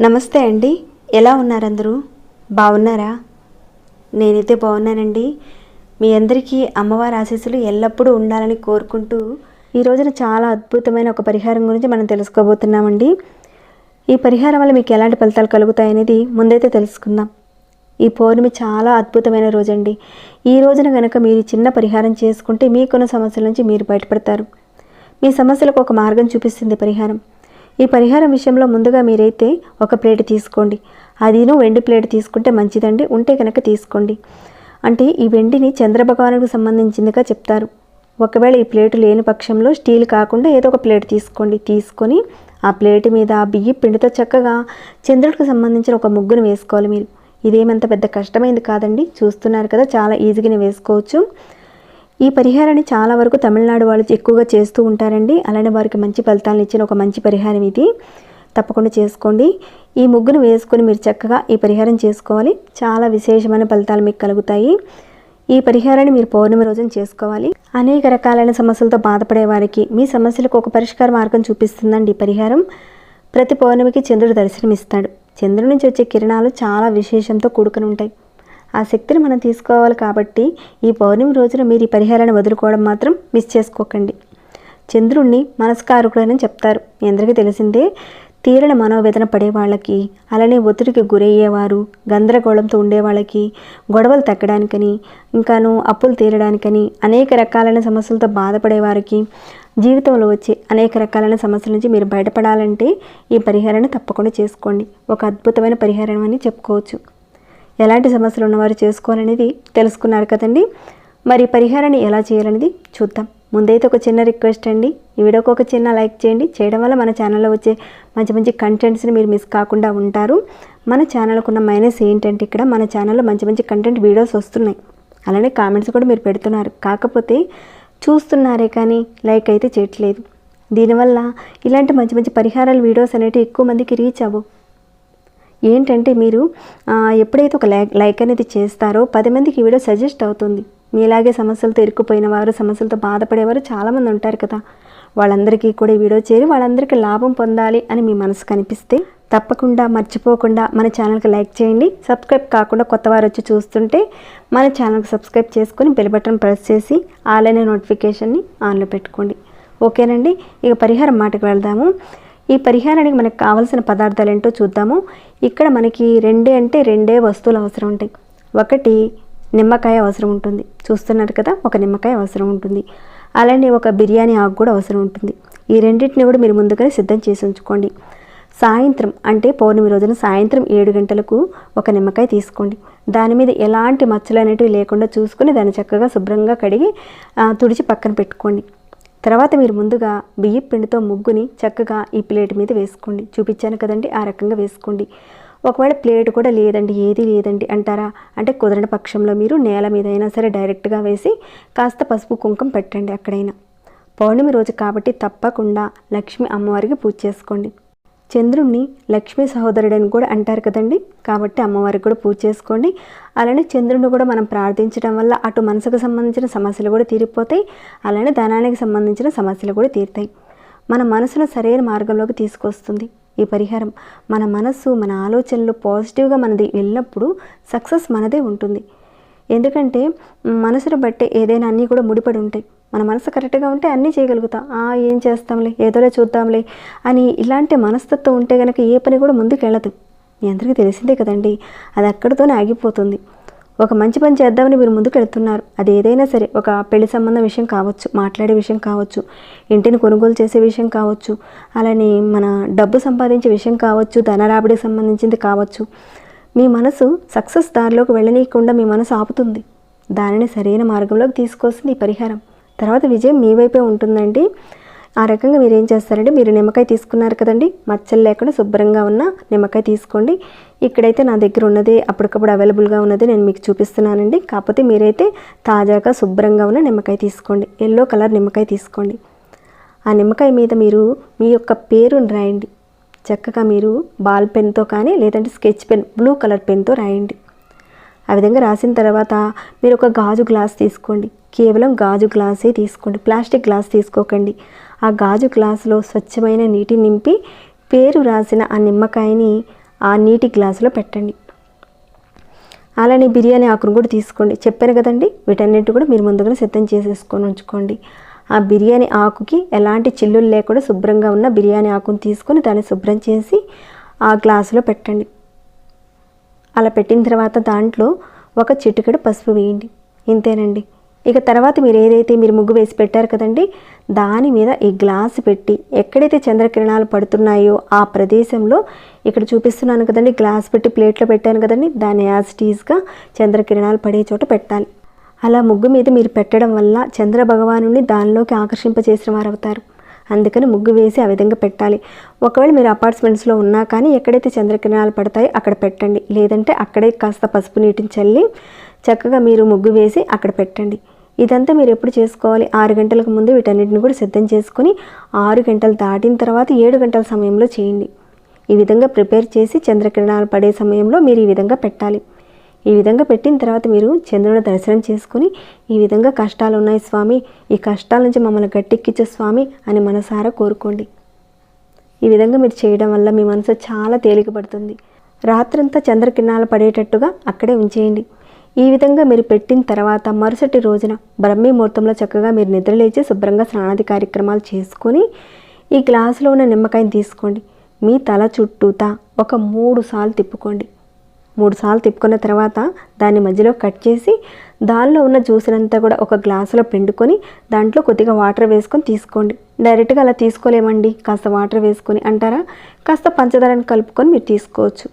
నమస్తే అండి. ఎలా ఉన్నారందరూ? బాగున్నారా? నేనైతే బాగున్నానండి. మీ అందరికీ అమ్మవారి ఆశీస్సులు ఎల్లప్పుడూ ఉండాలని కోరుకుంటూ ఈ రోజున చాలా అద్భుతమైన ఒక పరిహారం గురించి మనం తెలుసుకోబోతున్నామండి. ఈ పరిహారం వల్ల మీకు ఎలాంటి ఫలితాలు కలుగుతాయనేది ముందైతే తెలుసుకుందాం. ఈ పౌర్ణమి చాలా అద్భుతమైన రోజండి. ఈ రోజున కనుక మీరు చిన్న పరిహారం చేసుకుంటే మీకున్న సమస్యల నుంచి మీరు బయటపడతారు. మీ సమస్యలకు ఒక మార్గం చూపిస్తుంది పరిహారం. ఈ పరిహారం విషయంలో ముందుగా మీరైతే ఒక ప్లేట్ తీసుకోండి. అదిను వెండి ప్లేట్ తీసుకుంటే మంచిదండి. ఉంటే కనుక తీసుకోండి. అంటే ఈ వెండిని చంద్రభగవానుడికి సంబంధించిందిగా చెప్తారు. ఒకవేళ ఈ ప్లేటు లేని పక్షంలో స్టీల్ కాకుండా ఏదో ఒక ప్లేట్ తీసుకోండి. తీసుకొని ఆ ప్లేట్ మీద బియ్య పిండితో చక్కగా చంద్రుడికి సంబంధించిన ఒక ముగ్గును వేసుకోవాలి మీరు. ఇదేమంత పెద్ద కష్టమైంది కాదండి. చూస్తున్నారు కదా చాలా ఈజీగానే వేసుకోవచ్చు. ఈ పరిహారాన్ని చాలా వరకు తమిళనాడు వాళ్ళు ఎక్కువగా చేస్తూ ఉంటారండి. అలానే వారికి మంచి ఫలితాలను ఇచ్చిన ఒక మంచి పరిహారం ఇది. తప్పకుండా చేసుకోండి. ఈ ముగ్గును వేసుకొని మీరు చక్కగా ఈ పరిహారం చేసుకోవాలి. చాలా విశేషమైన ఫలితాలు మీకు కలుగుతాయి. ఈ పరిహారాన్ని మీరు పౌర్ణమి రోజున చేసుకోవాలి. అనేక రకాలైన సమస్యలతో బాధపడే వారికి మీ సమస్యలకు ఒక పరిష్కార మార్గం చూపిస్తుందండి ఈ పరిహారం. ప్రతి పౌర్ణమికి చంద్రుడు దర్శనమిస్తాడు. చంద్రుడి నుంచి వచ్చే కిరణాలు చాలా విశేషంతో కూడుకుని ఉంటాయి. ఆ శక్తిని మనం తీసుకోవాలి కాబట్టి ఈ పౌర్ణమి రోజున మీరు ఈ పరిహారాన్ని వదులుకోవడం మాత్రం మిస్ చేసుకోకండి. చంద్రుణ్ణి మనస్కారకుడని చెప్తారు. మీ అందరికీ తెలిసిందే తీరని మనోవేదన పడే వాళ్ళకి అలానే ఒత్తిడికి గురయ్యేవారు గందరగోళంతో ఉండే వాళ్ళకి గొడవలు తగ్గడానికని ఇంకాను అప్పులు తీరడానికని అనేక రకాలైన సమస్యలతో బాధపడేవారికి జీవితంలో వచ్చే అనేక రకాలైన సమస్యల నుంచి మీరు బయటపడాలంటే ఈ పరిహారాన్ని తప్పకుండా చేసుకోండి. ఒక అద్భుతమైన పరిహారం అని చెప్పుకోవచ్చు. ఎలాంటి సమస్యలు ఉన్నవారు చేసుకోవాలనేది తెలుసుకున్నారు కదండి? మరి పరిహారాన్ని ఎలా చేయాలనేది చూద్దాం. ముందైతే ఒక చిన్న రిక్వెస్ట్ అండి. ఈ వీడియోకి ఒక చిన్న లైక్ చేయండి. చేయడం వల్ల మన ఛానల్లో వచ్చే మంచి మంచి కంటెంట్స్ని మీరు మిస్ కాకుండా ఉంటారు. మన ఛానల్కు ఉన్న మైనస్ ఏంటంటే ఇక్కడ మన ఛానల్లో మంచి మంచి కంటెంట్ వీడియోస్ వస్తున్నాయి. అలానే కామెంట్స్ కూడా మీరు పెడుతున్నారు. కాకపోతే చూస్తున్నారే కానీ లైక్ అయితే చేయట్లేదు. దీనివల్ల ఇలాంటి మంచి మంచి పరిహారాలు వీడియోస్ అనేవి ఎక్కువ మందికి రీచ్ అవ్వవు. ఏంటంటే మీరు ఎప్పుడైతే ఒక లైక్ లైక్ అనేది చేస్తారో పది మందికి ఈ వీడియో సజెస్ట్ అవుతుంది. మీలాగే సమస్యలతో ఇరుక్కుపోయిన వారు సమస్యలతో బాధపడేవారు చాలామంది ఉంటారు కదా. వాళ్ళందరికీ కూడా ఈ వీడియో చేరి వాళ్ళందరికీ లాభం పొందాలి అని మీ మనసు కనిపిస్తే తప్పకుండా మర్చిపోకుండా మన ఛానల్కి లైక్ చేయండి. సబ్స్క్రైబ్ కాకుండా కొత్త వారు వచ్చి చూస్తుంటే మన ఛానల్కి సబ్స్క్రైబ్ చేసుకొని బెల్ బటన్ ప్రెస్ చేసి ఆల్ అనే నోటిఫికేషన్ని ఆన్లో పెట్టుకోండి. ఓకేనండి? ఇక పరిహారం మాటకు వెళ్దాము. ఈ పరిహారానికి మనకు కావాల్సిన పదార్థాలు ఏంటో చూద్దాము. ఇక్కడ మనకి రెండే అంటే రెండే వస్తువులు అవసరం ఉంటాయి. ఒకటి నిమ్మకాయ అవసరం ఉంటుంది. చూస్తున్నారు కదా ఒక నిమ్మకాయ అవసరం ఉంటుంది. అలానే ఒక బిర్యానీ ఆకు కూడా అవసరం ఉంటుంది. ఈ రెండింటిని కూడా మీరు ముందుగానే సిద్ధం చేసి ఉంచుకోండి. సాయంత్రం అంటే పౌర్ణమి రోజున సాయంత్రం ఏడు గంటలకు ఒక నిమ్మకాయ తీసుకోండి. దాని మీద ఎలాంటి మచ్చలు అనేటివి లేకుండా చూసుకొని దాన్ని చక్కగా శుభ్రంగా కడిగి తుడిచి పక్కన పెట్టుకోండి. తర్వాత మీరు ముందుగా బియ్యం పిండితో ముగ్గుని చక్కగా ఈ ప్లేట్ మీద వేసుకోండి. చూపించాను కదండి ఆ రకంగా వేసుకోండి. ఒకవేళ ప్లేట్ కూడా లేదండి ఏది లేదండి అంటారా? అంటే కుదరని పక్షంలో మీరు నేల మీద అయినా సరే డైరెక్ట్గా వేసి కాస్త పసుపు కుంకుమ పెట్టండి అక్కడైనా. పౌర్ణమి రోజు కాబట్టి తప్పకుండా లక్ష్మి అమ్మవారికి పూజ చేసుకోండి. చంద్రుణ్ణి లక్ష్మీ సహోదరుడని కూడా అంటారు కదండి. కాబట్టి అమ్మవారికి కూడా పూజ చేసుకోండి. అలానే చంద్రుడిని కూడా మనం ప్రార్థించడం వల్ల అటు మనసుకు సంబంధించిన సమస్యలు కూడా తీరిపోతాయి. అలానే ధనానికి సంబంధించిన సమస్యలు కూడా తీరుతాయి. మన మనసును సరైన మార్గంలోకి తీసుకొస్తుంది. ఈ పరిహారం మన మనస్సు మన ఆలోచనలు పాజిటివ్గా మనది వెళ్ళినప్పుడు సక్సెస్ మనదే ఉంటుంది. ఎందుకంటే మనసును బట్టే ఏదైనా అన్నీ కూడా ముడిపడి ఉంటాయి. మన మనసు కరెక్ట్గా ఉంటే అన్నీ చేయగలుగుతాం. ఆ ఏం చేస్తాంలే ఏదోలే చూద్దాంలే అని ఇలాంటి మనస్తత్వం ఉంటే కనుక ఏ పని కూడా ముందుకు వెళ్ళదు మీ అందరికీ తెలిసిందే కదండి అది అక్కడితోనే ఆగిపోతుంది. ఒక మంచి పని చేద్దామని మీరు ముందుకు వెళ్తున్నారు అది ఏదైనా సరే ఒక పెళ్ళి సంబంధం విషయం కావచ్చు మాట్లాడే విషయం కావచ్చు ఇంటిని కొనుగోలు చేసే విషయం కావచ్చు అలానే మన డబ్బు సంపాదించే విషయం కావచ్చు ధన రాబడికి సంబంధించింది కావచ్చు. మీ మనసు సక్సెస్ దారిలోకి వెళ్ళనీయకుండా మీ మనసు ఆపుతుంది. దానిని సరైన మార్గంలోకి తీసుకొస్తుంది ఈ పరిహారం. తర్వాత విజయం మీ వైపే ఉంటుందండి. ఆ రకంగా మీరు ఏం చేస్తారంటే మీరు నిమ్మకాయ తీసుకున్నారు కదండి మచ్చలు లేకుండా శుభ్రంగా ఉన్న నిమ్మకాయ తీసుకోండి. ఇక్కడైతే నా దగ్గర ఉన్నది అప్పటికప్పుడు అవైలబుల్గా ఉన్నది నేను మీకు చూపిస్తున్నానండి. కాకపోతే మీరైతే తాజాగా శుభ్రంగా ఉన్న నిమ్మకాయ తీసుకోండి. ఎల్లో కలర్ నిమ్మకాయ తీసుకోండి. ఆ నిమ్మకాయ మీద మీరు మీ యొక్క పేరుని రాయండి. చక్కగా మీరు బాల్ పెన్తో కానీ లేదంటే స్కెచ్ పెన్ బ్లూ కలర్ పెన్తో రాయండి. ఆ విధంగా రాసిన తర్వాత మీరు ఒక గాజు గ్లాస్ తీసుకోండి. కేవలం గాజు గ్లాసే తీసుకోండి. ప్లాస్టిక్ గ్లాస్ తీసుకోకండి. ఆ గాజు గ్లాసులో స్వచ్ఛమైన నీటి నింపి పేరు రాసిన ఆ నిమ్మకాయని ఆ నీటి గ్లాసులో పెట్టండి. అలానే బిర్యానీ ఆకును కూడా తీసుకోండి. చెప్పాను కదండి వీటన్నిటి కూడా మీరు ముందుగానే సిద్ధం చేసేసుకొని ఉంచుకోండి. ఆ బిర్యానీ ఆకుకి ఎలాంటి చిల్లులు లేకుండా శుభ్రంగా ఉన్న బిర్యానీ ఆకును తీసుకొని దాన్ని శుభ్రం చేసి ఆ గ్లాసులో పెట్టండి. అలా పెట్టిన తర్వాత దాంట్లో ఒక చిటికెడు పసుపు వేయండి. ఇంతేనండి. ఇక తర్వాత మీరు ఏదైతే మీరు ముగ్గు వేసి పెట్టారు కదండి దాని మీద ఈ గ్లాస్ పెట్టి ఎక్కడైతే చంద్రకిరణాలు పడుతున్నాయో ఆ ప్రదేశంలో ఇక్కడ చూపిస్తున్నాను కదండి గ్లాస్ పెట్టి ప్లేట్లో పెట్టాను కదండి దాన్ని యాజ్ టీజ్గా చంద్రకిరణాలు పడే చోట పెట్టాలి. అలా ముగ్గు మీద మీరు పెట్టడం వల్ల చంద్ర భగవాను దానిలోకి ఆకర్షింపచేసిన వారు అవుతారు అందుకని ముగ్గు వేసి ఆ విధంగా పెట్టాలి. ఒకవేళ మీరు అపార్ట్మెంట్స్లో ఉన్నా కానీ ఎక్కడైతే చంద్రకిరణాలు పడతాయో అక్కడ పెట్టండి. లేదంటే అక్కడే కాస్త పసుపు నీటిని చల్లి చక్కగా మీరు ముగ్గు వేసి అక్కడ పెట్టండి. ఇదంతా మీరు ఎప్పుడు చేసుకోవాలి? ఆరు గంటలకు ముందు వీటన్నిటిని కూడా సిద్ధం చేసుకొని ఆరు గంటలు దాటిన తర్వాత ఏడు గంటల సమయంలో చేయండి. ఈ విధంగా ప్రిపేర్ చేసి చంద్రకిరణాలు పడే సమయంలో మీరు ఈ విధంగా పెట్టాలి. ఈ విధంగా పెట్టిన తర్వాత మీరు చంద్రుని దర్శనం చేసుకుని ఈ విధంగా కష్టాలు ఉన్నాయి స్వామి ఈ కష్టాల నుంచి మమ్మల్ని గట్టెక్కించే స్వామి అని మనసారా కోరుకోండి. ఈ విధంగా మీరు చేయడం వల్ల మీ మనసు చాలా తేలికపడుతుంది. రాత్రంతా చంద్రకిరణాలు పడేటట్టుగా అక్కడే ఉంచేయండి. ఈ విధంగా మీరు పెట్టిన తర్వాత మరుసటి రోజున బ్రహ్మీ ముహూర్తంలో చక్కగా మీరు నిద్రలేచి శుభ్రంగా స్నానాది కార్యక్రమాలు చేసుకొని ఈ గ్లాసులో ఉన్న నిమ్మకాయని తీసుకోండి. మీ తల చుట్టూతా ఒక మూడు సార్లు తిప్పుకోండి. మూడు సార్లు తిప్పుకున్న తర్వాత దాన్ని మధ్యలో కట్ చేసి దానిలో ఉన్న జ్యూస్నంతా కూడా ఒక గ్లాసులో పిండుకొని దాంట్లో కొద్దిగా వాటర్ వేసుకొని తీసుకోండి. డైరెక్ట్గా అలా తీసుకోలేమండి. కాస్త వాటర్ వేసుకొని అంటారా? కాస్త పంచదారని కలుపుకొని మీరు తీసుకోవచ్చు.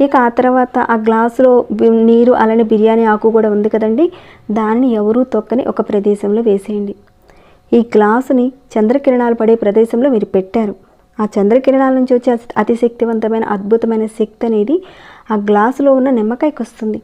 ఇక ఆ తర్వాత ఆ గ్లాసులో నీరు అలానే బిర్యానీ ఆకు కూడా ఉంది కదండి. దాన్ని ఎవరూ తొక్కని ఒక ప్రదేశంలో వేసేయండి. ఈ గ్లాసుని చంద్రకిరణాలు పడే ప్రదేశంలో మీరు పెట్టారు. ఆ చంద్రకిరణాల నుంచి వచ్చే అతి- అతి శక్తివంతమైన అద్భుతమైన శక్తి అనేది ఆ గ్లాసులో ఉన్న నిమ్మకాయకి వస్తుంది.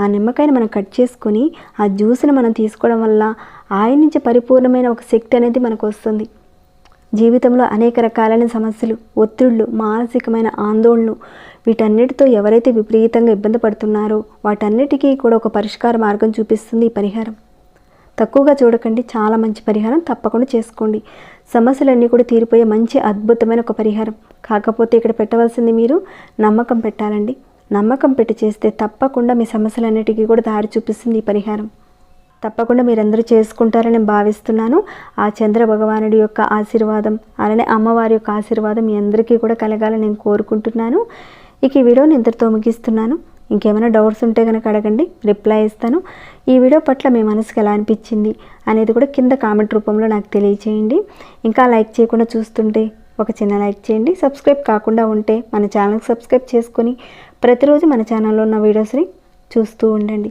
ఆ నిమ్మకాయని మనం కట్ చేసుకొని ఆ జ్యూస్ని మనం తీసుకోవడం వల్ల ఆయన నుంచి పరిపూర్ణమైన ఒక శక్తి అనేది మనకు వస్తుంది. జీవితంలో అనేక రకాలైన సమస్యలు ఒత్తిళ్ళు మానసికమైన ఆందోళనలు వీటన్నిటితో ఎవరైతే విపరీతంగా ఇబ్బంది పడుతున్నారో వాటన్నిటికీ కూడా ఒక పరిష్కార మార్గం చూపిస్తుంది ఈ పరిహారం. తక్కువగా చూడకండి చాలా మంచి పరిహారం తప్పకుండా చేసుకోండి. సమస్యలన్నీ కూడా తీరిపోయే మంచి అద్భుతమైన ఒక పరిహారం. కాకపోతే ఇక్కడ పెట్టవలసింది మీరు నమ్మకం పెట్టాలండి. నమ్మకం పెట్టి చేస్తే తప్పకుండా మీ సమస్యలన్నిటికీ కూడా దారి చూపిస్తుంది ఈ పరిహారం. తప్పకుండా మీరందరూ చేసుకుంటారని భావిస్తున్నాను. ఆ చంద్ర భగవానుడి యొక్క ఆశీర్వాదం అలానే అమ్మవారి యొక్క ఆశీర్వాదం మీ అందరికీ కూడా కలగాలని నేను కోరుకుంటున్నాను. ఇక ఈ వీడియోని ఇంతటితో ముగిస్తున్నాను. ఇంకేమైనా డౌట్స్ ఉంటే కనుక అడగండి రిప్లై ఇస్తాను. ఈ వీడియో పట్ల మీ మనసుకు ఎలా అనిపించింది అనేది కూడా కింద కామెంట్ రూపంలో నాకు తెలియచేయండి. ఇంకా లైక్ చేయకుండా చూస్తుంటే ఒక చిన్న లైక్ చేయండి. సబ్స్క్రైబ్ కాకుండా ఉంటే మన ఛానల్కి సబ్స్క్రైబ్ చేసుకొని ప్రతిరోజు మన ఛానల్లో ఉన్న వీడియోస్ని చూస్తూ ఉండండి.